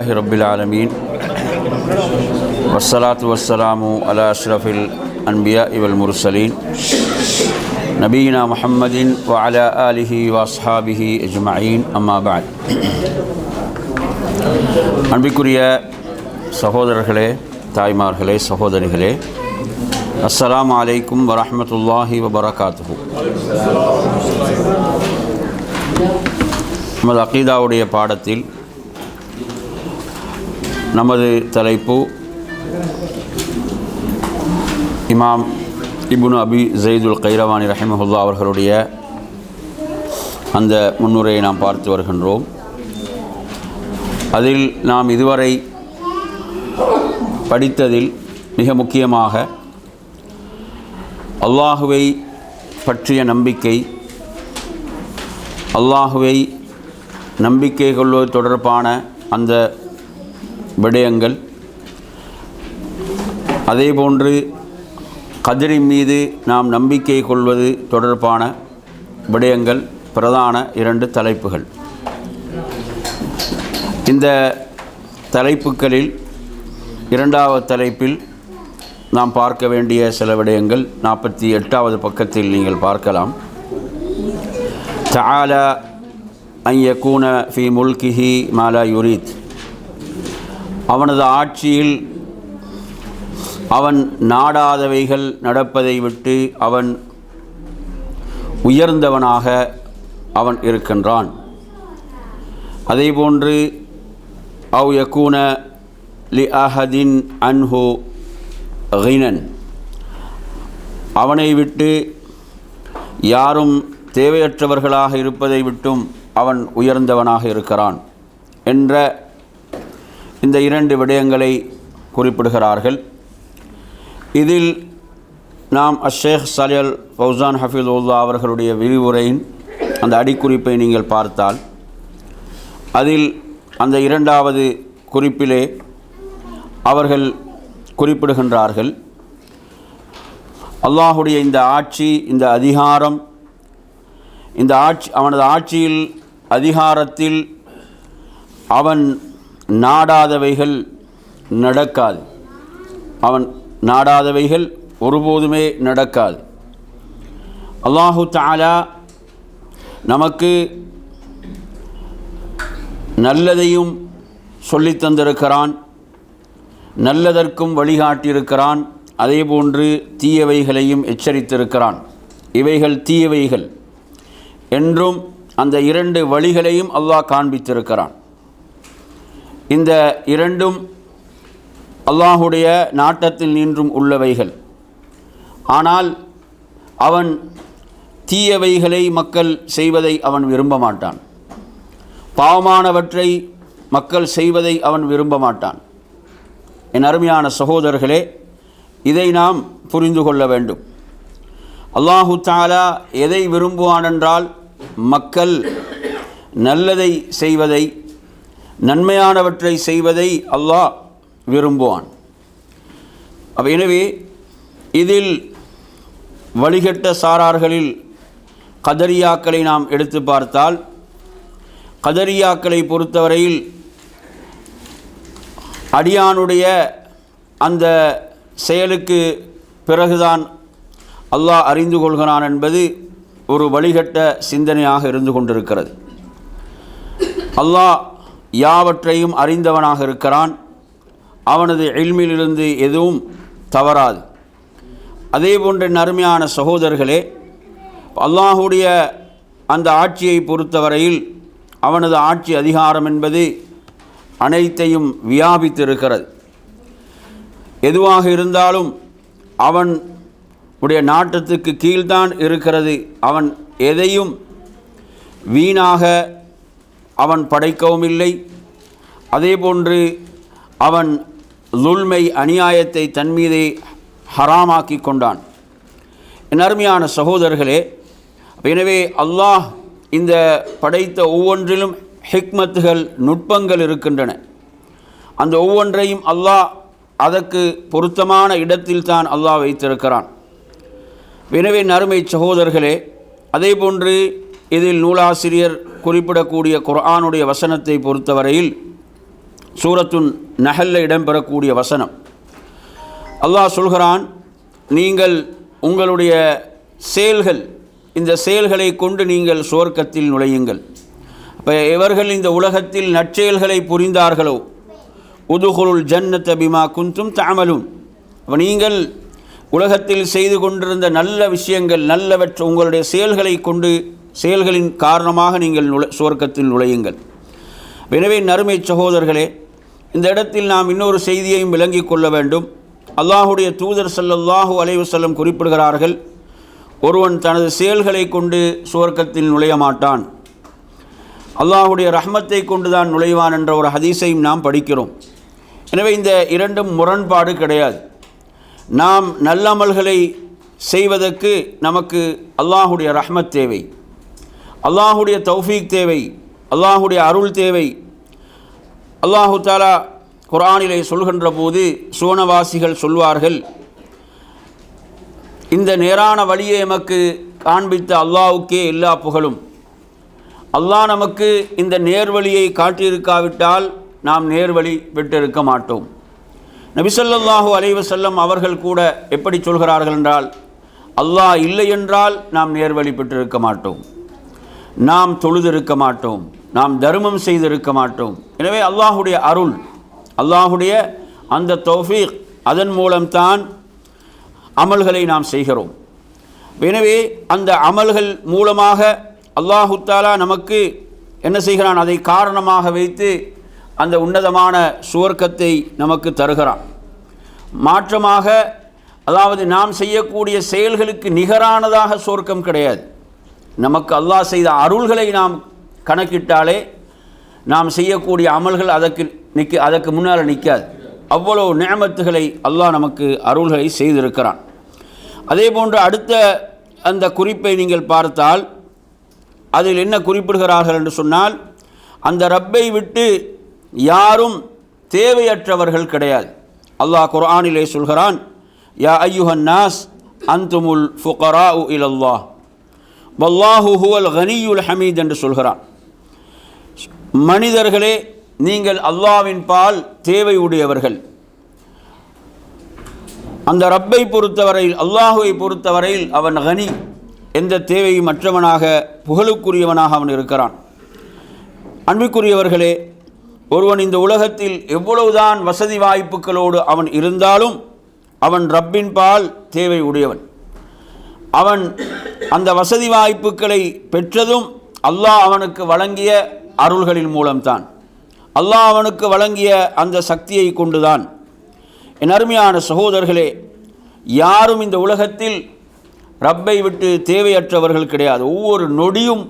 لله رب العالمين والصلاة والسلام على أشرف الأنبياء والمرسلين نبينا محمد وعلى آله وأصحابه أجمعين أما بعد அன்பிற்குரிய சகோதரர்களே தாய்மார்களே சகோதரிகளே அஸ்ஸலாமு அலைக்கும் வரஹ்மத்துல்லாஹி வபரகாத்துஹு நமது அகீதாவுடைய பாடத்தில் நமது தலைப்பு இமாம் இபுன் அபி ஜெய்துல் கைரவானி ரஹிமஹுல்லா அவர்களுடைய அந்த முன்னுரையை நாம் பார்த்து வருகின்றோம். அதில் நாம் இதுவரை படித்ததில் மிக முக்கியமாக அல்லாஹுவை பற்றிய நம்பிக்கை அல்லாஹுவை நம்பிக்கை கொள்வது தொடர்பான அந்த விடயங்கள். அதேபோன்று கதிரின் மீது நாம் நம்பிக்கை கொள்வது தொடர்பான விடயங்கள் பிரதான இரண்டு தலைப்புகள். இந்த தலைப்புகளில் இரண்டாவது தலைப்பில் நாம் பார்க்க வேண்டிய சில விடயங்கள் நாற்பத்தி எட்டாவது பக்கத்தில் நீங்கள் பார்க்கலாம். தாலா அன் யகூன ஃபி முல்கிஹி மாலா யுரீத். அவனது ஆட்சியில் அவன் நாடாதவைகள் நடப்பதை விட்டு அவன் உயர்ந்தவனாக அவன் இருக்கின்றான். அதேபோன்று அவ் யக்கூன லி அஹதின் அன்ஹோ ஹினன். அவனை விட்டு யாரும் தேவையற்றவர்களாக இருப்பதை விட்டும் அவன் உயர்ந்தவனாக இருக்கிறான் என்ற இந்த இரண்டு விடயங்களை குறிப்பிடுகிறார்கள். இதில் நாம் அஷேக் சலியல் ஹஃபீஸ் உல்வா அவர்களுடைய விரிவுரையின் அந்த அடிக்குறிப்பை நீங்கள் பார்த்தால் அதில் அந்த இரண்டாவது குறிப்பிலே அவர்கள் குறிப்பிடுகின்றார்கள் அல்லாஹுடைய இந்த ஆட்சி இந்த அதிகாரம் இந்த ஆட்சி அவனது ஆட்சியில் அதிகாரத்தில் அவன் நாடாதவைகள் நடக்காது. அவன் நாடாதவைகள் ஒருபோதுமே நடக்காது. அல்லாஹு தாலா நமக்கு நல்லதையும் சொல்லி தந்திருக்கிறான். நல்லதற்கும் வழிகாட்டியிருக்கிறான். அதேபோன்று தீயவைகளையும் எச்சரித்திருக்கிறான். இவைகள் தீயவைகள் என்றும் அந்த இரண்டு வழிகளையும் அல்லாஹ் காண்பித்திருக்கிறான். இந்த இரண்டும் அல்லாஹுடைய நாட்டத்தில் நின்றும் உள்ளவைகள். ஆனால் அவன் தீயவைகளை மக்கள் செய்வதை அவன் விரும்ப மாட்டான். பாவமானவற்றை மக்கள் செய்வதை அவன் விரும்ப மாட்டான். என் அருமையான சகோதரர்களே இதை நாம் புரிந்து கொள்ள வேண்டும். அல்லாஹு தாலா எதை விரும்புவான் என்றால் மக்கள் நல்லதை செய்வதை நன்மையானவற்றை செய்வதை அல்லாஹ் விரும்புவான். அப்போ எனவே இதில் வழிகட்ட சாரார்களில் கதரியாக்களை நாம் எடுத்து பார்த்தால் கதரியாக்களை பொறுத்தவரையில் அடியானுடைய அந்த செயலுக்கு பிறகுதான் அல்லாஹ் அறிந்து கொள்கிறான் என்பது ஒரு வழிகட்ட சிந்தனையாக இருந்து கொண்டிருக்கிறது. அல்லாஹ் யாவற்றையும் அறிந்தவனாக இருக்கிறான். அவனது எழ்மிலிருந்து எதுவும் தவறாது. அதே போன்ற நறுமையான சகோதரர்களே அல்லாஹுடைய அந்த ஆட்சியை பொறுத்தவரையில் அவனது ஆட்சி அதிகாரம் என்பது அனைத்தையும் வியாபித்திருக்கிறது. எதுவாக இருந்தாலும் அவன் உடைய நாட்டத்துக்கு கீழ்தான் இருக்கிறது. அவன் எதையும் வீணாக அவன் படைக்கவும் இல்லை. அதேபோன்று அவன் லுல்மை அநியாயத்தை தன் மீதே ஹராமாக்கி கொண்டான். என் அருமையான சகோதரர்களே எனவே அல்லாஹ் இந்த படைத்த ஒவ்வொன்றிலும் ஹிக்மத்துகள் நுட்பங்கள் இருக்கின்றன. அந்த ஒவ்வொன்றையும் அல்லாஹ் அதற்கு பொருத்தமான இடத்தில் தான் அல்லாஹ் வைத்திருக்கிறான். எனவே நறுமை சகோதரர்களே அதேபோன்று இதில் நூலாசிரியர் குறிப்பிடக்கூடிய குர்ஆனுடைய வசனத்தை பொறுத்தவரையில் சூரத்துன் நகல்ல இடம்பெறக்கூடிய வசனம். அல்லாஹ் சொல்கிறான் நீங்கள் உங்களுடைய செயல்கள் இந்த செயல்களை கொண்டு நீங்கள் சுவர்க்கத்தில் நுழையுங்கள். இப்போ இவர்கள் இந்த உலகத்தில் நற்செயல்களை புரிந்தார்களோ உதுகுருள் ஜன்னத்த பிமா குந்தும் தாமலும் அப்போ நீங்கள் உலகத்தில் செய்து கொண்டிருந்த நல்ல விஷயங்கள் நல்லவற்ற உங்களுடைய செயல்களை கொண்டு செயல்களின் காரணமாக நீங்கள் நுழை சுவர்க்கத்தில் நுழையுங்கள். எனவே நறுமை சகோதரர்களே இந்த இடத்தில் நாம் இன்னொரு செய்தியையும் விளங்கிக் கொள்ள வேண்டும். அல்லாஹுடைய தூதர் ஸல்லல்லாஹு அலைவு வஸல்லம் குறிப்பிடுகிறார்கள் ஒருவன் தனது செயல்களை கொண்டு சுவர்க்கத்தில் நுழைய மாட்டான். அல்லாஹுடைய ரஹ்மத்தை கொண்டுதான் நுழைவான் என்ற ஒரு ஹதீஸையும் நாம் படிக்கிறோம். எனவே இந்த இரண்டும் முரண்பாடு கிடையாது. நாம் நல்லமல்களை செய்வதற்கு நமக்கு அல்லாஹுடைய ரஹ்மத் தேவை. அல்லாஹுடைய தௌஃபீக் தேவை அல்லாஹுடைய அருள் தேவை. அல்லாஹு தாலா குரானிலே சொல்கின்ற போது சுவனவாசிகள் சொல்வார்கள் இந்த நேரான வழியை எமக்கு காண்பித்த அல்லாஹ்வுக்கே எல்லா புகழும். அல்லாஹ் நமக்கு இந்த நேர்வழியை காட்டியிருக்காவிட்டால் நாம் நேர்வழி பெற்றிருக்க மாட்டோம். நபிசல்லாஹூ அலைவசல்லம் அவர்கள் கூட எப்படி சொல்கிறார்கள் என்றால் அல்லாஹ் இல்லை என்றால் நாம் நேர்வழி பெற்றிருக்க மாட்டோம். நாம் தொழுதிருக்க மாட்டோம். நாம் தர்மம் செய்திருக்க மாட்டோம். எனவே அல்லாஹுடைய அருள் அல்லாஹுடைய அந்த தௌஃபீக் அதன் மூலம்தான் அமல்களை நாம் செய்கிறோம். எனவே அந்த அமல்கள் மூலமாக அல்லாஹு தாலா நமக்கு என்ன செய்கிறான்? அதை காரணமாக வைத்து அந்த உன்னதமான சுவர்க்கத்தை நமக்கு தருகிறான். மாற்றமாக அதாவது நாம் செய்யக்கூடிய செயல்களுக்கு நிகரானதாக சுவர்க்கம் கிடையாது. நமக்கு அல்லாஹ் செய்த அருள்களை நாம் கணக்கிட்டாலே நாம் செய்யக்கூடிய அமல்கள் அதற்கு நிற்க அதற்கு முன்னால் நிற்காது அவ்வளோ நியமத்துகளை அல்லாஹ் நமக்கு அருள்களை செய்திருக்கிறான். அதே போன்று அடுத்த அந்த குறிப்பை நீங்கள் பார்த்தால் அதில் என்ன குறிப்பிடுகிறார்கள் என்று சொன்னால் அந்த ரப்பை விட்டு யாரும் தேவையற்றவர்கள் கிடையாது. அல்லாஹ் குர்ஆனிலே சொல்கிறான் யா ஐயுஹன் நாஸ் அந்துமுல் ஃபுகரா உ இலல்லாஹ். வல்லாஹு ஹுவல் ஹமீத் என்று சொல்கிறான். மனிதர்களே நீங்கள் அல்லாவின் பால் தேவை உடையவர்கள் அந்த ரப்பை பொறுத்தவரையில் அல்லாஹுவை பொறுத்தவரையில் அவன் ஹனி எந்த தேவையும் மற்றவனாக புகழுக்குரியவனாக அவன் இருக்கிறான். அன்புக்குரியவர்களே ஒருவன் இந்த உலகத்தில் எவ்வளவுதான் வசதி வாய்ப்புகளோடு அவன் இருந்தாலும் அவன் ரப்பின் பால் தேவை உடையவன் அவன் அந்த வசதி வாய்ப்புகளை பெற்றதும் அல்லாஹ் அவனுக்கு வழங்கிய அருள்களின் மூலம்தான். அல்லாஹ் அவனுக்கு வழங்கிய அந்த சக்தியை கொண்டுதான். என் அருமையான சகோதரர்களே யாரும் இந்த உலகத்தில் ரப்பை விட்டு தேவையற்றவர்கள் கிடையாது. ஒவ்வொரு நொடியும்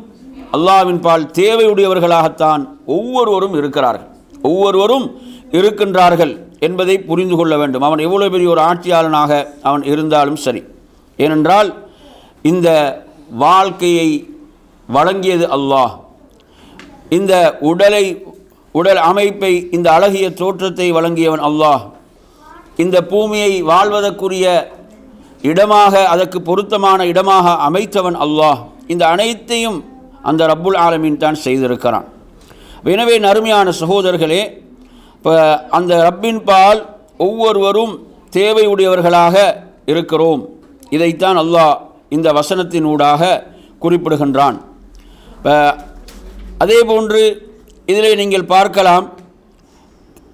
அல்லாவின் பால் தேவையுடையவர்களாகத்தான் ஒவ்வொருவரும் இருக்கிறார்கள். ஒவ்வொருவரும் இருக்கின்றார்கள் என்பதை புரிந்து கொள்ள வேண்டும். அவன் எவ்வளோ பெரிய ஒரு ஆட்சியாளனாக அவன் இருந்தாலும் சரி. ஏனென்றால் இந்த வாழ்க்கையை வழங்கியது அல்லாஹ். இந்த உடலை உடல் அமைப்பை இந்த அழகிய தோற்றத்தை வழங்கியவன் அல்லாஹ். இந்த பூமியை வாழ்வதற்குரிய இடமாக அதற்கு பொருத்தமான இடமாக அமைத்தவன் அல்லாஹ். இந்த அனைத்தையும் அந்த ரப்புல் ஆலமீன் தான் செய்திருக்கிறான். எனவே நறுமையான சகோதரர்களே இப்போ அந்த ரப்பின் பால் ஒவ்வொருவரும் தேவையுடையவர்களாக இருக்கிறோம். இதைத்தான் அல்லாஹ் இந்த வசனத்தினூடாக குறிப்பிடுகின்றான். இப்போ அதே போன்று இதிலே நீங்கள் பார்க்கலாம்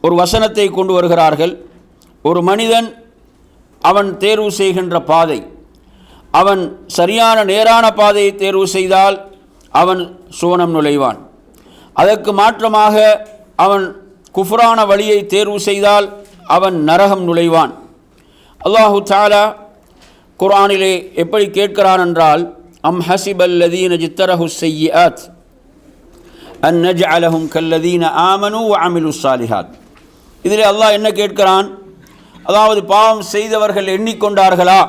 ஒரு வசனத்தை கொண்டு வருகிறார்கள். ஒரு மனிதன் அவன் தேர்வு செய்கின்ற பாதை அவன் சரியான நேரான பாதையை தேர்வு செய்தால் அவன் சுவனம் நுழைவான். அதற்கு மாற்றமாக அவன் குஃப்ரான வழியை தேர்வு செய்தால் அவன் நரகம் நுழைவான். அல்லாஹு சாலா குரானிலே எப்படி கேட்கிறான் என்றால் அம் ஹசிபல்லதீன ஜித்தரஹு செய்யாத் அன் நஜ்அலஹும் கல்லதீன ஆமனு அமிலு சாலிஹாத் இதில் அல்லாஹ் என்ன கேட்கிறான்? அதாவது பாவம் செய்தவர்கள் எண்ணிக்கொண்டார்களா?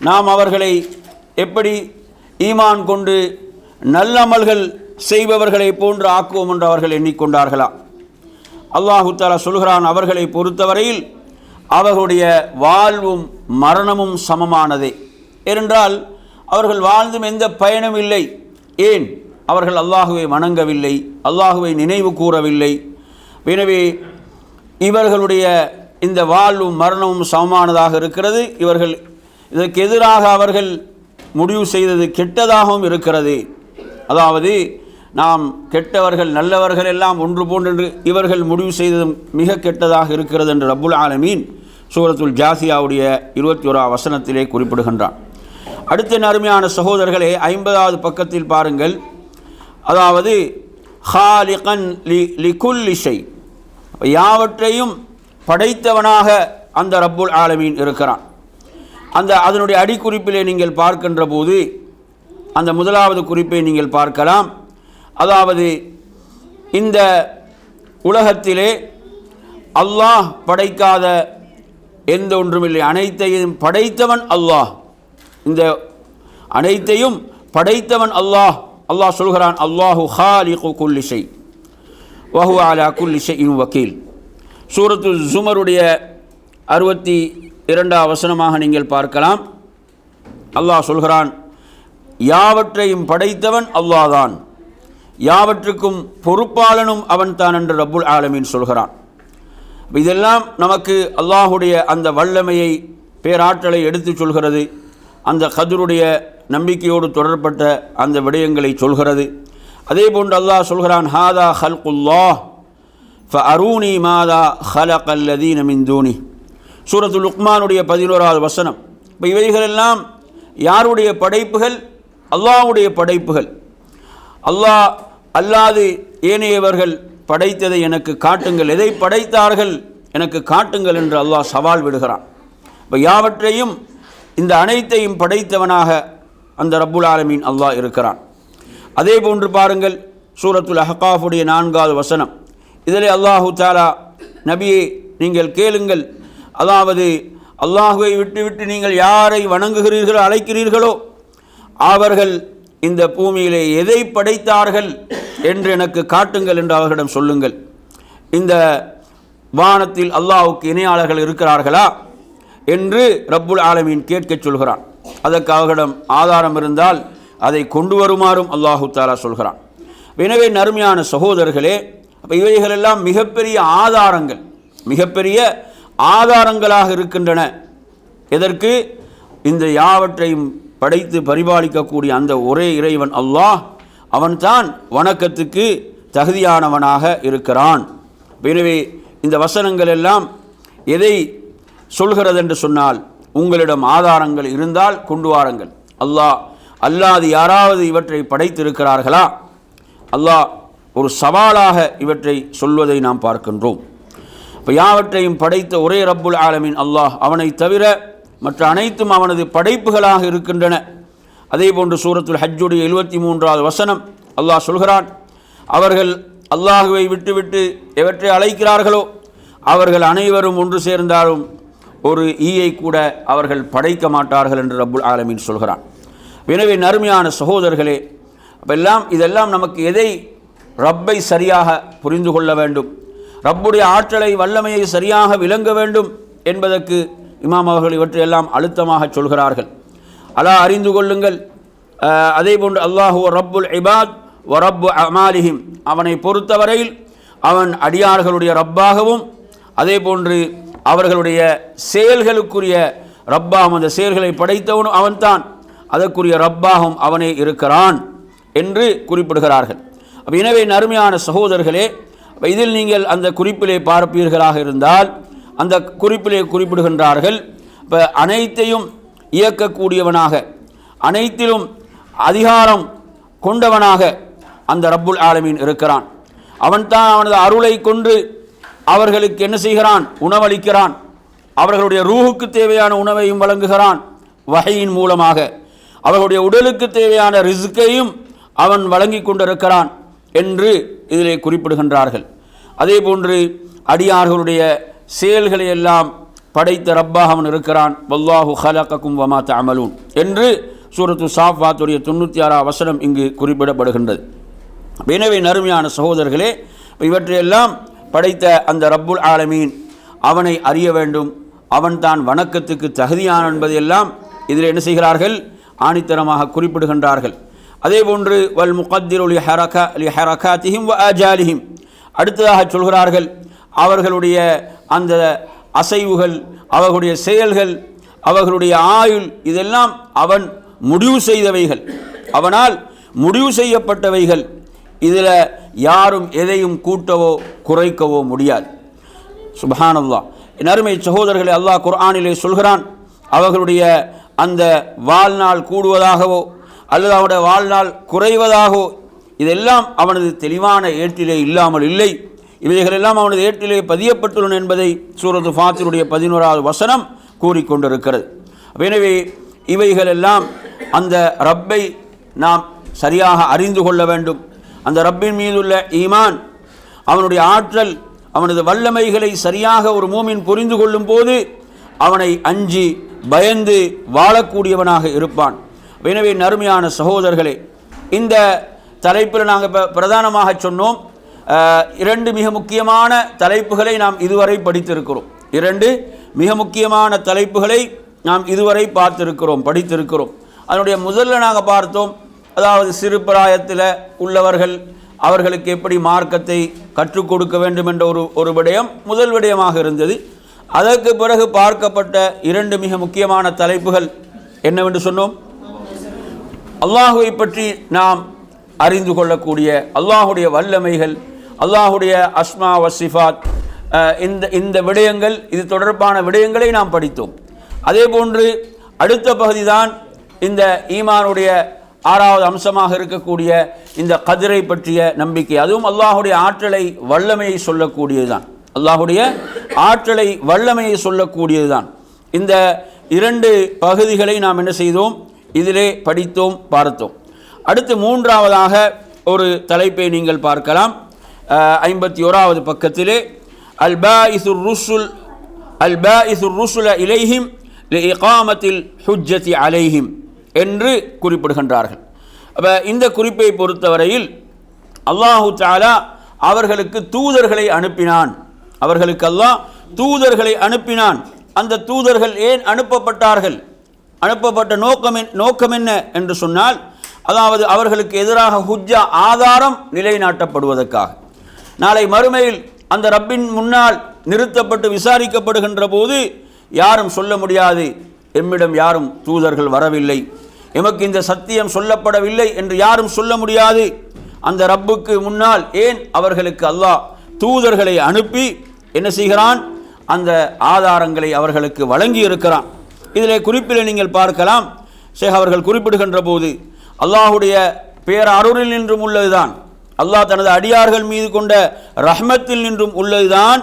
நாம் அவர்களை எப்படி ஈமான் கொண்டு நல்லமல்கள் செய்பவர்களை போன்று ஆக்குவோம் என்று அவர்கள் எண்ணிக்கொண்டார்களா? அல்லாஹு தாலா சொல்கிறான் அவர்களை பொறுத்தவரையில் அவர்களுடைய வாழ்வும் மரணமும் சமமானதே. ஏனென்றால் அவர்கள் வாழ்ந்தும் எந்த பயனும் இல்லை. ஏன்? அவர்கள் அல்லாஹுவை வணங்கவில்லை அல்லாஹுவை நினைவு கூறவில்லை. எனவே இவர்களுடைய இந்த வாழ்வும் மரணமும் சமமானதாக இருக்கிறது. இவர்கள் இதற்கு எதிராக அவர்கள் முடிவு செய்தது கெட்டதாகவும் இருக்கிறது. அதாவது நாம் கெட்டவர்கள் நல்லவர்கள் எல்லாம் ஒன்று போன்று இவர்கள் முடிவு செய்ததும் மிக கெட்டதாக இருக்கிறது என்று ரபுல் ஆலமீன் சூரத்துல் ஜாசியாவுடைய இருபத்தி ஓரா வசனத்திலே குறிப்பிடுகின்றான். அடுத்த நருமையான சகோதரர்களே ஐம்பதாவது பக்கத்தில் பாருங்கள். அதாவது ஹாலிகன் லி லிகுல்லிஷை யாவற்றையும் படைத்தவனாக அந்த ரப்புல் ஆலமீன் இருக்கிறான். அந்த அதனுடைய அடிக்குறிப்பிலே நீங்கள் பார்க்கின்ற போது அந்த முதலாவது குறிப்பை நீங்கள் பார்க்கலாம். அதாவது இந்த உலகத்திலே அல்லாஹ் படைக்காத எந்த ஒன்றுமில்லை. அனைத்தையும் படைத்தவன் அல்லாஹ். இந்த அனைத்தையும் படைத்தவன் அல்லாஹ். அல்லாஹ் சொல்கிறான் அல்லாஹு ஹாலிகு குல்லிசை வஹு அலா குல்லிசை இன் வக்கீல் சூரத்து ஜுமருடைய அறுபத்தி இரண்டாம் வசனமாக நீங்கள் பார்க்கலாம். அல்லாஹ் சொல்கிறான் யாவற்றையும் படைத்தவன் அல்லாதான் யாவற்றுக்கும் பொறுப்பாளனும் அவன்தான் என்று ரப்புல் ஆலமீன் சொல்கிறான். இதெல்லாம் நமக்கு அல்லாஹுடைய அந்த வல்லமையை பேராற்றலை எடுத்துச் சொல்கிறது. அந்த கதருடைய நம்பிக்கையோடு தொடர்பட்ட அந்த விடயங்களை சொல்கிறது. அதே போன்று அல்லாஹ் சொல்கிறான் ஹாதா ஹல்குல்லா ஃப அரூனி மாதா ஹலக் அல்லதீன நமிந்தூனி சூரத்து லுக்மானுடைய பதினோராவது வசனம். இப்போ இவைகளெல்லாம் யாருடைய படைப்புகள்? அல்லாஹுடைய படைப்புகள். அல்லாஹ் அல்லாது ஏனையவர்கள் படைத்ததை எனக்கு காட்டுங்கள். எதை படைத்தார்கள்? எனக்கு காட்டுங்கள் என்று அல்லாஹ் சவால் விடுகிறான். இப்போ யாவற்றையும் இந்த அனைத்தையும் படைத்தவனாக அந்த ரப்புல் ஆலமீன் அல்லாஹ் இருக்கிறான். அதே போன்று பாருங்கள் சூரத்துல் அஹாஃபுடைய நான்காவது வசனம். இதில் அல்லாஹு தாலா நபியை நீங்கள் கேளுங்கள். அதாவது அல்லாஹுவை விட்டு விட்டு நீங்கள் யாரை வணங்குகிறீர்களோ அழைக்கிறீர்களோ அவர்கள் இந்த பூமியிலே எதை படைத்தார்கள்? என்று எனக்கு காட்டுங்கள் என்று அவர்களிடம் சொல்லுங்கள். இந்த வானத்தில் அல்லாஹுக்கு இணையாளர்கள் இருக்கிறார்களா என்று ரப்புல் ஆலமீன் கேட்கச் சொல்கிறான். அதற்கு அவர்களிடம் ஆதாரம் இருந்தால் அதை கொண்டு வருமாறும் அல்லாஹு தாலா சொல்கிறான். எனவே நறுமையான சகோதரர்களே அப்போ இவைகளெல்லாம் மிகப்பெரிய ஆதாரங்கள் மிகப்பெரிய ஆதாரங்களாக இருக்கின்றன. எதற்கு? இந்த யாவற்றையும் படைத்து பரிபாலிக்கக்கூடிய அந்த ஒரே இறைவன் அல்லாஹ் அவன்தான் வணக்கத்துக்கு தகுதியானவனாக இருக்கிறான். எனவே இந்த வசனங்கள் எல்லாம் எதை சொல்கிறது என்று சொன்னால் உங்களிடம் ஆதாரங்கள் இருந்தால் கொண்டு வாருங்கள். அல்லாஹ் அல்லாது யாராவது இவற்றை படைத்திருக்கிறார்களா? அல்லாஹ் ஒரு சவாலாக இவற்றை சொல்வதை நாம் பார்க்கின்றோம். இப்போ யாவற்றையும் படைத்த ஒரே ரப்புல் ஆலமின் அல்லாஹ் அவனை தவிர மற்ற அனைத்தும் அவனது படைப்புகளாக இருக்கின்றன. அதே போன்று சூரத்துல் ஹஜ்ஜுடைய எழுபத்தி மூன்றாவது வசனம் அல்லாஹ் சொல்கிறான் அவர்கள் அல்லாஹுவை விட்டுவிட்டு எவற்றை அழைக்கிறார்களோ அவர்கள் அனைவரும் ஒன்று சேர்ந்தாலும் ஒரு ஈயை கூட அவர்கள் படைக்க மாட்டார்கள் என்று ரபுல் ஆலமீன் சொல்கிறான். எனவே நறுமையான சகோதரர்களே அப்பெல்லாம் இதெல்லாம் நமக்கு எதை ரப்பை சரியாக புரிந்து கொள்ள வேண்டும்? ரப்புடைய ஆற்றலை வல்லமையை சரியாக விளங்க வேண்டும் என்பதற்கு இமாம் அவர்கள் இவற்றையெல்லாம் அழுத்தமாக சொல்கிறார்கள். அலா அறிந்து கொள்ளுங்கள். அதே போன்று அல்லாஹு ரப்புல் இபாத் வ ரப்பு அமாலிஹிம். அவனை பொறுத்தவரையில் அவன் அடியார்களுடைய ரப்பாகவும் அதே போன்று அவர்களுடைய செயல்களுக்குரிய ரப்பாகவும் அந்த செயல்களை படைத்தவனும் அவன்தான். அதற்குரிய ரப்பாகவும் அவனே இருக்கிறான் என்று குறிப்பிடுகிறார்கள். எனவே நறுமையான சகோதரர்களே இதில் நீங்கள் அந்த குறிப்பிலே பார்ப்பீர்களாக இருந்தால் அந்த குறிப்பிலே குறிப்பிடுகின்றார்கள் இப்போ அனைத்தையும் இயக்கக்கூடியவனாக அனைத்திலும் அதிகாரம் கொண்டவனாக அந்த ரப்புல் ஆலமீன் இருக்கிறான். அவன்தான் அவனது அருளை கொண்டு அவர்களுக்கு என்ன செய்கிறான்? உணவளிக்கிறான். அவர்களுடைய ரூஹுக்கு தேவையான உணவையும் வழங்குகிறான். வகையின் மூலமாக அவர்களுடைய உடலுக்கு தேவையான ரிஸ்கையும் அவன் வழங்கி கொண்டிருக்கிறான் என்று இதிலே குறிப்பிடுகின்றார்கள். அதே போன்று அடியார்களுடைய செயல்களை எல்லாம் படைத்த ரப்பாக அவன் இருக்கிறான். வல்லாஹு ஹலகக்கும் வமா தமலூன் என்று சூரத்து சாஃபாத்துடைய தொண்ணூற்றி ஆறாம் வசனம் இங்கு குறிப்பிடப்படுகின்றது. எனவே நறுமையான சகோதரர்களே இவற்றையெல்லாம் படைத்த அந்த ரப்புல் ஆலமீன் அவனை அறிய வேண்டும். அவன் தான் வணக்கத்துக்கு தகுதியான என்பதையெல்லாம் இதில் என்ன செய்கிறார்கள்? ஆணித்தரமாக குறிப்பிடுகின்றார்கள். அதே போன்று வல் முகத்திர் லி ஹரகா லி ஹரகாத்திஹிம் வ அஜாலிஹிம் அடுத்ததாக சொல்கிறார்கள் அவர்களுடைய அந்த அசைவுகள் அவர்களுடைய செயல்கள் அவர்களுடைய ஆயுள் இதெல்லாம் அவன் முடிவு செய்தவைகள். அவனால் முடிவு செய்யப்பட்டவைகள். இதில் யாரும் எதையும் கூட்டவோ குறைக்கவோ முடியாது. சுபஹானல்லா நறுமை சகோதரர்களை அல்லாஹ் குர்ஆனிலே சொல்கிறான் அவர்களுடைய அந்த வாழ்நாள் கூடுவதாகவோ அல்லது அவனுடைய வாழ்நாள் குறைவதாகவோ இதெல்லாம் அவனது தெளிவான ஏட்டிலே இல்லாமல் இல்லை. இவைகளெல்லாம் அவனது ஏட்டிலே பதியப்பட்டுள்ளன என்பதை சூரத்து ஃபாத்தினுடைய பதினோராவது வசனம் கூறிக்கொண்டிருக்கிறது. எனவே இவைகளெல்லாம் அந்த ரப்பை நாம் சரியாக அறிந்து கொள்ள வேண்டும். அந்த ரப்பின் மீதுள்ள ஈமான் அவனுடைய ஆற்றல் அவனது வல்லமைகளை சரியாக ஒரு மூமின் புரிந்து கொள்ளும் போது அவனை அஞ்சி பயந்து வாழக்கூடியவனாக இருப்பான். எனவே நறுமையான சகோதரர்களே இந்த தலைப்பில் நாங்கள் இப்போ பிரதானமாக சொன்னோம் இரண்டு மிக முக்கியமான தலைப்புகளை நாம் இதுவரை படித்திருக்கிறோம். இரண்டு மிக முக்கியமான தலைப்புகளை நாம் இதுவரை பார்த்திருக்கிறோம் படித்திருக்கிறோம். அதனுடைய முதல்ல நாங்கள் பார்த்தோம் அதாவது சிறு பிராயத்தில் உள்ளவர்கள் அவர்களுக்கு எப்படி மார்க்கத்தை கற்றுக் கொடுக்க வேண்டும் என்ற ஒரு ஒரு விடயம் முதல் விடயமாக இருந்தது. அதற்கு பிறகு பார்க்கப்பட்ட இரண்டு மிக முக்கியமான தலைப்புகள் என்னவென்று சொன்னோம்? அல்லாஹுவை பற்றி நாம் அறிந்து கொள்ளக்கூடிய அல்லாஹுடைய வல்லமைகள் அல்லாஹுடைய அஸ்மா வசிஃபாத் இந்த இந்த விடயங்கள் இது தொடர்பான விடயங்களை நாம் படித்தோம். அதே போன்று அடுத்த பகுதி தான் இந்த ஈமானுடைய ஆறாவது அம்சமாக இருக்கக்கூடிய இந்த கதிரை பற்றிய நம்பிக்கை. அதுவும் அல்லாஹுடைய ஆற்றலை வல்லமையை சொல்லக்கூடியதுதான். அல்லாஹுடைய ஆற்றலை வல்லமையை சொல்லக்கூடியதுதான். இந்த இரண்டு பகுதிகளை நாம் என்ன செய்தோம்? இதிலே படித்தோம் பார்த்தோம். அடுத்து மூன்றாவதாக ஒரு தலைப்பை நீங்கள் பார்க்கலாம். ஐம்பத்தி ஓராவது பக்கத்திலே அல் பாஇசுர் ருசுல் அல் பாஇசுர் ருசுல இலைஹிம் இகாமத்தில் ஹுஜ்ஜதி அலைஹிம் என்று குறிப்பிடுகின்றார்கள். அப்போ இந்த குறிப்பை பொறுத்தவரையில் அல்லாஹு தாலா அவர்களுக்கு தூதர்களை அனுப்பினான். அவர்களுக்கு அல்லாஹ் தூதர்களை அனுப்பினான். அந்த தூதர்கள் ஏன் அனுப்பப்பட்டார்கள்? அனுப்பப்பட்ட நோக்கம் நோக்கம் என்ன என்று சொன்னால் அதாவது அவர்களுக்கு எதிராக ஹுஜ்ஜா ஆதாரம் நிலைநாட்டப்படுவதற்காக. நாளை மறுமையில் அந்த ரப்பின் முன்னால் நிறுத்தப்பட்டு விசாரிக்கப்படுகின்ற போது யாரும் சொல்ல முடியாது. எம்மிடம் யாரும் தூதர்கள் வரவில்லை. எமக்கு இந்த சத்தியம் சொல்லப்படவில்லை என்று யாரும் சொல்ல முடியாது. அந்த ரப்புக்கு முன்னால் ஏன் அவர்களுக்கு அல்லாஹ் தூதர்களை அனுப்பி என்ன செய்கிறான்? அந்த ஆதாரங்களை அவர்களுக்கு வழங்கி இருக்கிறான் இதில் குறிப்பில் நீங்கள் பார்க்கலாம். ஷேக் அவர்கள் குறிப்பிடுகின்ற போது அல்லாஹுடைய பேர அருளில் நின்றும் உள்ளதுதான். அல்லாஹ் தனது அடியார்கள் மீது கொண்ட ரஹ்மத்தில் நின்றும் உள்ளதுதான்.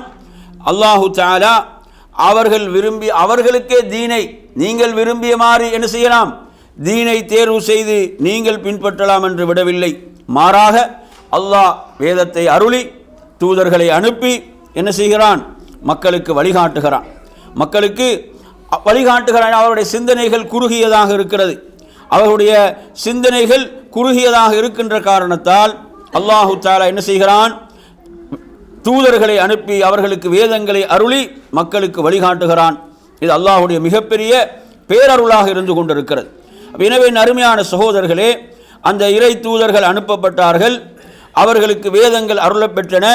அல்லாஹு தாலா அவர்கள் விரும்பி அவர்களுக்கே தீனை நீங்கள் விரும்பிய மாதிரி என்ன செய்யலாம்? தீனை தேர்வு செய்து நீங்கள் பின்பற்றலாம் என்று விடவில்லை. மாறாக அல்லாஹ் வேதத்தை அருளி தூதர்களை அனுப்பி என்ன செய்கிறான்? மக்களுக்கு வழிகாட்டுகிறான். மக்களுக்கு வழிகாட்டுகிறான் அவருடைய சிந்தனைகள் குறுகியதாக இருக்கிறது. அவருடைய சிந்தனைகள் குறுகியதாக இருக்கின்ற காரணத்தால் அல்லாஹு தாலா என்ன செய்கிறான்? தூதர்களை அனுப்பி அவர்களுக்கு வேதங்களை அருளி மக்களுக்கு வழிகாட்டுகிறான். இது அல்லாஹுடைய மிகப்பெரிய பேரருளாக இருந்து கொண்டிருக்கிறது. எனவே அருமையான சகோதரர்களே அந்த இறை தூதர்கள் அனுப்பப்பட்டார்கள். அவர்களுக்கு வேதங்கள் அருளப்பெற்றன.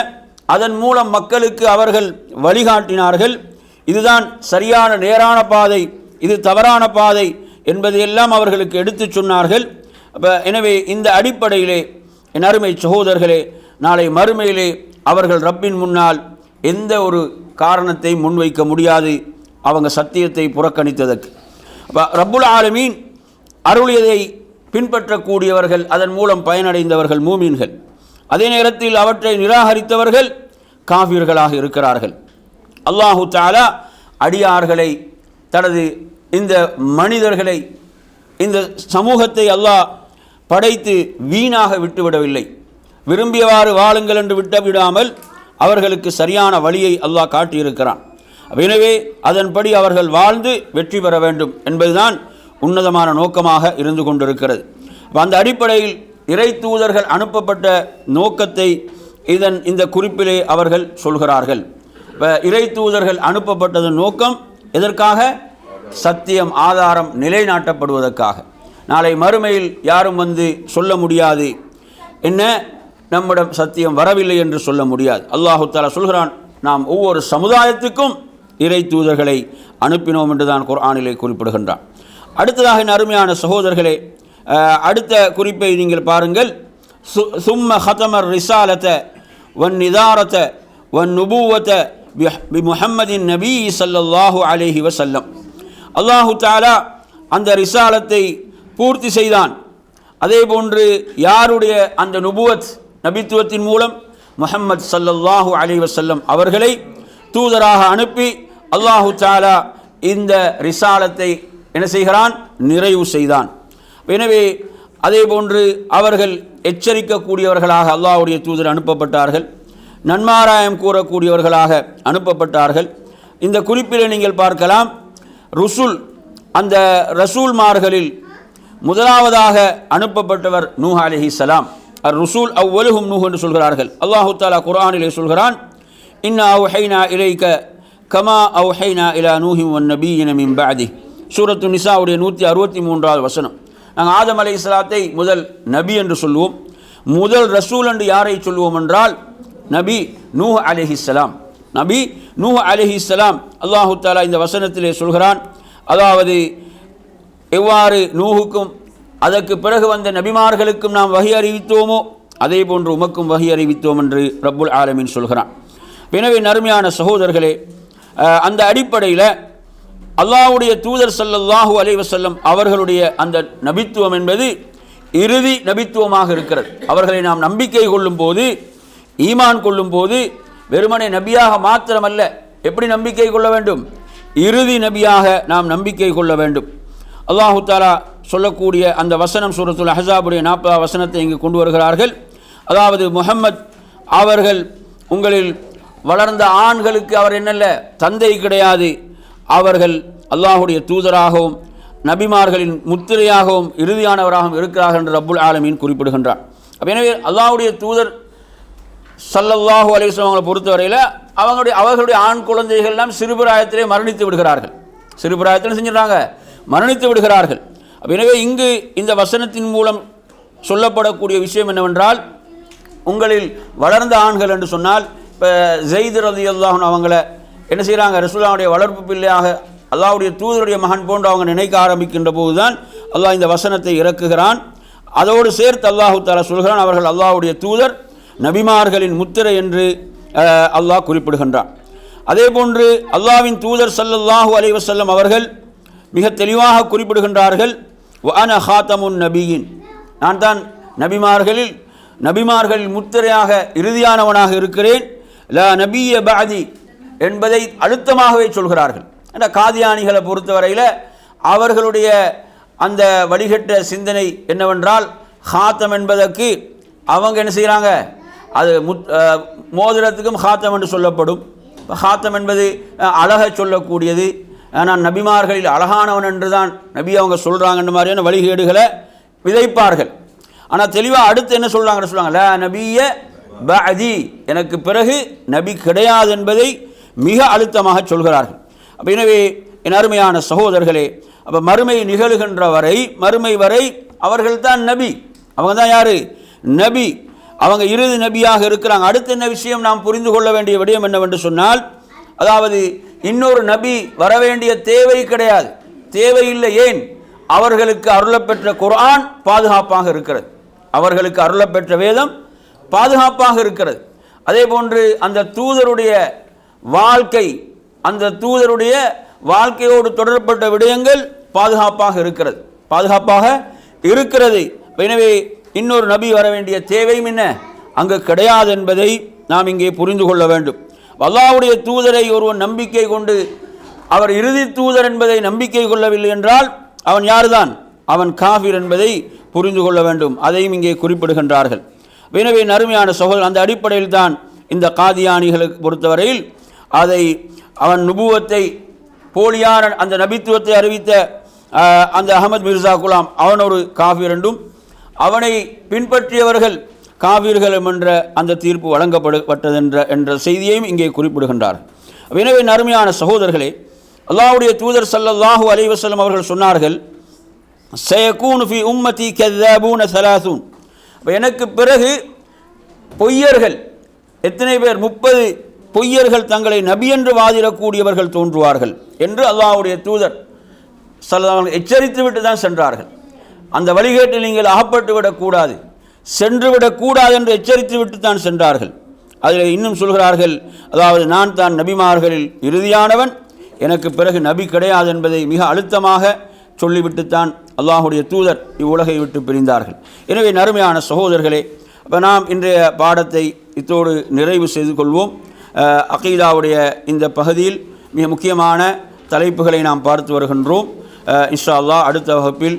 அதன் மூலம் மக்களுக்கு அவர்கள் வழிகாட்டினார்கள். இதுதான் சரியான நேரான பாதை இது தவறான பாதை என்பதையெல்லாம் அவர்களுக்கு எடுத்துச் சொன்னார்கள். அப்போ எனவே இந்த அடிப்படையிலே என் அருமை சகோதரர்களே நாளை மறுமையிலே அவர்கள் ரப்பின் முன்னால் எந்த ஒரு காரணத்தை முன்வைக்க முடியாது. அவங்க சத்தியத்தை புறக்கணித்ததற்கு. அப்ப ரப்புல் ஆலமீன் அருளியதை பின்பற்றக்கூடியவர்கள் அதன் மூலம் பயனடைந்தவர்கள் மூமீன்கள். அதே நேரத்தில் அவற்றை நிராகரித்தவர்கள் காவிர்களாக இருக்கிறார்கள். அல்லாஹு தாலா அடியார்களை தனது இந்த மனிதர்களை இந்த சமூகத்தை அல்லாஹ் படைத்து வீணாக விட்டுவிடவில்லை. விரும்பியவாறு வாழுங்கள் என்று விட்டு விடாமல் அவர்களுக்கு சரியான வழியை அல்லாஹ் காட்டியிருக்கிறான். எனவே அதன்படி அவர்கள் வாழ்ந்து வெற்றி பெற வேண்டும் என்பதுதான் உன்னதமான நோக்கமாக இருந்து கொண்டிருக்கிறது. அந்த அடிப்படையில் இறை தூதர்கள் அனுப்பப்பட்ட நோக்கத்தை இதன் இந்த குறிப்பிலே அவர்கள் சொல்கிறார்கள். இப்ப இறை தூதர்கள் அனுப்பப்பட்டதன் நோக்கம் எதற்காக? சத்தியம் ஆதாரம் நிலைநாட்டப்படுவதற்காக. நாளை மறுமையில் யாரும் வந்து சொல்ல முடியாது. என்ன? நம்மிடம் சத்தியம் வரவில்லை என்று சொல்ல முடியாது. அல்லாஹு தாலா சொல்கிறான் நாம் ஒவ்வொரு சமுதாயத்துக்கும் இறை தூதர்களை அனுப்பினோம் என்று தான் குர்ஆனிலே குறிப்பிடுகின்றான். அடுத்ததாக என் அருமையான சகோதரர்களே அடுத்த குறிப்பை நீங்கள் பாருங்கள். சு சும்ம ஹதமர் ரிசாலத்தை வன் நிதாரத்தை வன் நுபூவத்தை பி முஹம்மதின் நபி ஸல்லல்லாஹு அலேஹி வசல்லம் அல்லாஹு தாலா அந்த ரிசாலத்தை பூர்த்தி செய்தான். அதே போன்று யாருடைய அந்த நுபுவத் நபித்துவத்தின் மூலம் முஹம்மது ஸல்லல்லாஹு அலைஹி வஸல்லம் அவர்களை தூதராக அனுப்பி அல்லாஹு சாலா இந்த ரிசாலத்தை என்ன செய்கிறான்? நிறைவு செய்தான். எனவே அதே போன்று அவர்கள் எச்சரிக்கக்கூடியவர்களாக அல்லாஹுடைய தூதர் அனுப்பப்பட்டார்கள். நன்மாராயம் கூறக்கூடியவர்களாக அனுப்பப்பட்டார்கள். இந்த குறிப்பில் நீங்கள் பார்க்கலாம் ருசுல் அந்த ரசூல்மார்களில் முதலாவதாக அனுப்பப்பட்டவர் நூஹ் அலைஹிஸ்ஸலாம் அர் ருசூல் அவ்வலுஹும் நூஹ் என்று சொல்கிறார்கள். அல்லாஹு தாலா குரானிலே சொல்கிறான் இன்னா அவுஹைனா இலைக்க கமா அவுஹைனா இலா நூஹி ஒன் நபி இனமின் பாதி சூரத்து நிசாவுடைய நூற்றி அறுபத்தி மூன்றாவது வசனம். நாங்கள் ஆதம் அலை இஸ்லாத்தை முதல் நபி என்று சொல்லுவோம். முதல் ரசூல் என்று யாரை சொல்லுவோம் என்றால் நபி நூஹ் அலைஹிஸ்ஸலாம் நபி நூஹ் அலைஹிஸ்ஸலாம் அல்லாஹு தாலா இந்த வசனத்திலே சொல்கிறான். அதாவது எவ்வாறு நூகுக்கும் அதற்கு பிறகு வந்த நபிமார்களுக்கும் நாம் வகை அறிவித்தோமோ அதே போன்று உமக்கும் வகை அறிவித்தோம் என்று ரப்புல் ஆலமீன் சொல்கிறான். எனவே நறுமையான சகோதரர்களே அந்த அடிப்படையில் அல்லாஹ்வுடைய தூதர் ஸல்லல்லாஹு அலைவசல்லம் அவர்களுடைய அந்த நபித்துவம் என்பது இறுதி நபித்துவமாக இருக்கிறது. அவர்களை நாம் நம்பிக்கை கொள்ளும் போது ஈமான் கொள்ளும் போது வெறுமனை நபியாக மாத்திரமல்ல எப்படி நம்பிக்கை கொள்ள வேண்டும்? இறுதி நபியாக நாம் நம்பிக்கை கொள்ள வேண்டும். அல்லாஹு தாலா சொல்லக்கூடிய அந்த வசனம் சூரத்துல் அஹஸாபுடைய நாற்பதாம் வசனத்தை இங்கு கொண்டு வருகிறார்கள். அதாவது முகம்மத் அவர்கள் உங்களில் வளர்ந்த ஆண்களுக்கு அவர் என்னல்ல? தந்தை கிடையாது. அவர்கள் அல்லாஹுடைய தூதராகவும் நபிமார்களின் முத்திரையாகவும் இறுதியானவராகவும் இருக்கிறார்கள் என்று ரப்புல் ஆலமீன் குறிப்பிடுகின்றார் அப்போ எனவே அல்லாஹுடைய தூதர் ஸல்லல்லாஹு அலைஹி அவங்களை பொறுத்தவரையில் அவங்களுடைய அவர்களுடைய ஆண் குழந்தைகள் எல்லாம் சிறுபிராயத்திலே மரணித்து விடுகிறார்கள். சிறுபிராயத்திலும் செஞ்சிடறாங்க? மரணித்து விடுகிறார்கள். எனவே இங்கு இந்த வசனத்தின் மூலம் சொல்லப்படக்கூடிய விஷயம் என்னவென்றால் உங்களில் வளர்ந்த ஆண்கள் என்று சொன்னால் இப்போ ஜெயித் ரதி அல்லாஹன் அவங்கள என்ன செய்கிறாங்க ரசுல்லாவுடைய வளர்ப்பு பிள்ளையாக அல்லாவுடைய தூதருடைய மகன் போன்று அவங்க நினைக்க ஆரம்பிக்கின்ற போதுதான் அல்லாஹ் இந்த வசனத்தை இறக்குகிறான். அதோடு சேர்த்து அல்லாஹு தாலா சொல்கிறான் அவர்கள் அல்லாஹுடைய தூதர் நபிமார்களின் முத்திரை என்று அல்லாஹ் குறிப்பிடுகின்றான். அதே போன்று அல்லாஹ்வின் தூதர் ஸல்லல்லாஹு அலைவசல்லம் அவர்கள் மிக தெளிவாக குறிப்பிடுகின்றார்கள் வன ஹாத்தமுன் நபியின். நான் தான் நபிமார்களில் நபிமார்களில் முத்திரையாக இறுதியானவனாக இருக்கிறேன். ல நபிய பாதி என்பதை அழுத்தமாகவே சொல்கிறார்கள். ஏன்னா காதியானிகளை பொறுத்தவரையில் அவர்களுடைய அந்த வழிகட்ட சிந்தனை என்னவென்றால் ஹாத்தம் என்பதற்கு அவங்க என்ன செய்கிறாங்க அது முத் மோதிரத்துக்கும் ஹாத்தம் என்று சொல்லப்படும். ஹாத்தம் என்பது அழகை சொல்லக்கூடியது. நான் நபிமார்களில் அழகானவன் என்று தான் நபி அவங்க சொல்கிறாங்கன்ற மாதிரியான வழிகேடுகளை விதைப்பார்கள். ஆனால் தெளிவாக அடுத்து என்ன சொல்கிறாங்கன்னு சொல்லுவாங்க நபிய பதி எனக்கு பிறகு நபி கிடையாது என்பதை மிக அழுத்தமாக சொல்கிறார்கள். அப்போ எனவே என் அருமையான சகோதரர்களே அப்போ மறுமை நிகழுகின்ற வரை மறுமை வரை அவர்கள்தான் நபி. அவங்க தான் யார்? நபி. அவங்க இறுதி நபியாக இருக்கிறாங்க. அடுத்து என்ன விஷயம் நாம் புரிந்து கொள்ள வேண்டிய விடயம் என்னவென்று சொன்னால் அதாவது இன்னொரு நபி வர வேண்டிய தேவை கிடையாது. தேவையில்லை ஏன்? அவர்களுக்கு அருளப்பெற்ற குர்ஆன் பாதுகாப்பாக இருக்கிறது. அவர்களுக்கு அருளப்பெற்ற வேதம் பாதுகாப்பாக இருக்கிறது. அதே போன்று அந்த தூதருடைய வாழ்க்கை அந்த தூதருடைய வாழ்க்கையோடு தொடர்பட்ட விடயங்கள் பாதுகாப்பாக இருக்கிறது. பாதுகாப்பாக இருக்கிறது. எனவே இன்னொரு நபி வர வேண்டிய தேவையும் என்ன? அங்கு கிடையாது என்பதை நாம் இங்கே புரிந்து கொள்ள வேண்டும். அல்லாவுடைய தூதரை ஒருவன் நம்பிக்கை கொண்டு அவர் இறுதி தூதர் என்பதை நம்பிக்கை கொள்ளவில்லை என்றால் அவன் யார்தான்? அவன் காஃபிர் என்பதை புரிந்து கொள்ள வேண்டும். அதையும் இங்கே குறிப்பிடுகின்றார்கள். எனவே நறுமையான சகோதரர் அந்த அடிப்படையில் தான் இந்த காதியானிகளுக்கு பொறுத்தவரையில் அதை அவன் நுபுவத்தை போலியான அந்த நபித்துவத்தை அறிவித்த அந்த அகமது மிர்சா குலாம் அவன் ஒரு காஃபிர் என்றும் அவனை பின்பற்றியவர்கள் காவீர்களும் என்ற அந்த தீர்ப்பு வழங்கப்படப்பட்டது என்ற என்ற செய்தியையும் இங்கே குறிப்பிடுகின்றார். எனவே நறுமையான சகோதரர்களே அல்லாவுடைய தூதர் சல்லல்லாஹு அலைவசல்லம் அவர்கள் சொன்னார்கள் சயகூன் ஃபி உம்மதி கெதாபூன சலாசூன். இப்போ எனக்கு பிறகு பொய்யர்கள் எத்தனை பேர் முப்பது பொய்யர்கள் தங்களை நபி என்று வாதிடக்கூடியவர்கள் தோன்றுவார்கள் என்று அல்லாவுடைய தூதர் சல்லாஹ் எச்சரித்து விட்டு தான் சென்றார்கள். அந்த வழிகேட்டில் நீங்கள் அகப்பட்டு விடக்கூடாது. சென்றுவிடக்கூடாது என்று எச்சரித்து விட்டு தான் சென்றார்கள். அதில் இன்னும் சொல்கிறார்கள் அதாவது நான் தான் நபிமார்களில் இறுதியானவன் எனக்கு பிறகு நபி கிடையாது என்பதை மிக அழுத்தமாக சொல்லிவிட்டுத்தான் அல்லாஹுடைய தூதர் இவ்வுலகை விட்டு பிரிந்தார்கள். எனவே நறுமையான சகோதரர்களே இப்போ நாம் இன்றைய பாடத்தை இத்தோடு நிறைவு செய்து கொள்வோம். அகைதாவுடைய அகீதாவுடைய இந்த பகுதியில் மிக முக்கியமான தலைப்புகளை நாம் பார்த்து வருகின்றோம். இன்ஷா அல்லாஹ் அடுத்த வகுப்பில்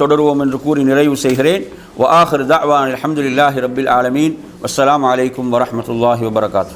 தொடருவோம் என்று கூறி நிறைவு செய்கிறேன். وآخر دعوان الحمد لله رب العالمين والسلام عليكم ورحمة الله وبركاته